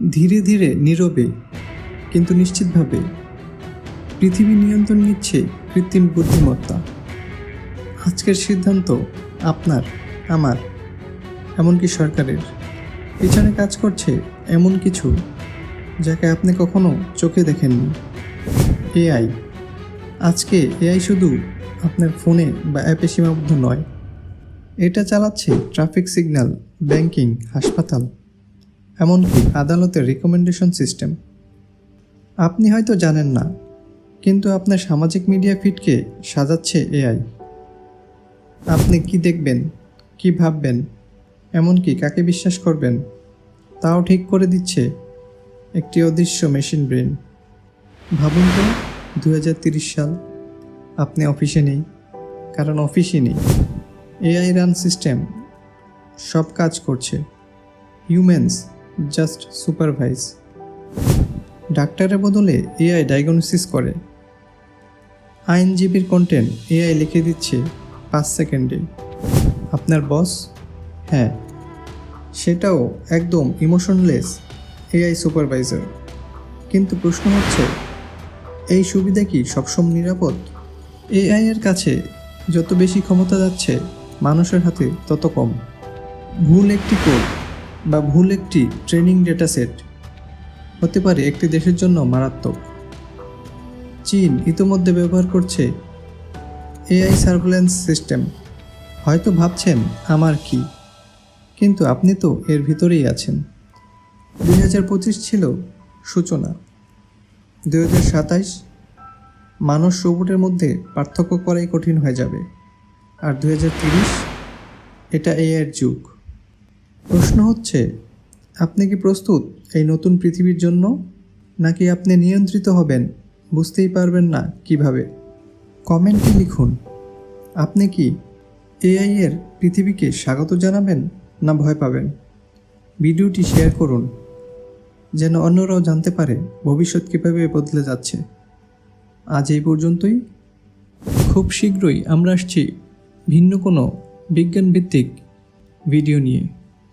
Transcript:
ধীরে ধীরে নীরবে, কিন্তু নিশ্চিতভাবে পৃথিবী নিয়ন্ত্রণ নিচ্ছে কৃত্রিম বুদ্ধিমত্তা। আজকের সিদ্ধান্ত আপনার, আমার, এমনকি সরকারের। পিছনে কাজ করছে এমন কিছু যাকে আপনি কখনো চোখে দেখেননি। এআই। আজকে এআই শুধু আপনার ফোনে বা অ্যাপে সীমাবদ্ধ নয়, এটা চালাচ্ছে ট্রাফিক সিগন্যাল, ব্যাংকিং, হাসপাতাল। এমনকি আদালতের রিকমেন্ডেশন সিস্টেম আপনি হয়তো জানেন না, কিন্তু আপনার সামাজিক মিডিয়া ফিডকে সাজাচ্ছে এআই আপনি কি দেখবেন, কি ভাববেন, এমনকি কাকে বিশ্বাস করবেন, তাও ঠিক করে দিচ্ছে একটি অদৃশ্য মেশিন ব্রেন ভাবুন তো দু সাল, আপনি অফিসে নেই, কারণ অফিসই নেই। এআই রান সিস্টেম সব কাজ করছে। Humans just supervise. ডাক্তারের বদলে এআই ডায়াগনোসিস করে। আইনজীবীর কন্টেন্ট এআই লিখে দিচ্ছে পাঁচ সেকেন্ডে। আপনার বস? হ্যাঁ। সেটাও একদম ইমোশনলেস এআই সুপারভাইজার। কিন্তু প্রশ্ন হচ্ছে, এই সুবিধা কি সবসময় নিরাপদ? এআই এর কাছে যত বেশি ক্ষমতা যাচ্ছে, মানুষের হাতে তত কম। ভুল একটি কোড বা ভুল একটি ট্রেনিং ডেটা সেট হতে পারে একটি দেশের জন্য মারাত্মক। চীন ইতোমধ্যে ব্যবহার করছে এআই সার্ভেলেন্স সিস্টেম। হয়তো ভাবছেন, আমার কি? কিন্তু আপনি তো এর ভিতরেই আছেন। দুই হাজার পঁচিশ ছিল সূচনা। দুই হাজার সাতাইশ মানুষ রোবটের মধ্যে পার্থক্য করাই কঠিন হয়ে যাবে। আর দুই হাজার তিরিশ এটা এআইয়ের যুগ। প্রশ্ন হচ্ছে, আপনি কি প্রস্তুত এই নতুন পৃথিবীর জন্য, নাকি আপনি নিয়ন্ত্রিত হবেন, বুঝতেই পারবেন না কীভাবে? কমেন্টে লিখুন, আপনি কি এআই এর পৃথিবীকে স্বাগত জানাবেন না ভয় পাবেন? ভিডিওটি শেয়ার করুন, যেন অন্যরাও জানতে পারে ভবিষ্যৎ কীভাবে বদলে যাচ্ছে। আজ এই পর্যন্তই। খুব শীঘ্রই আমরা আসছি ভিন্ন কোনো বিজ্ঞানভিত্তিক ভিডিও নিয়ে।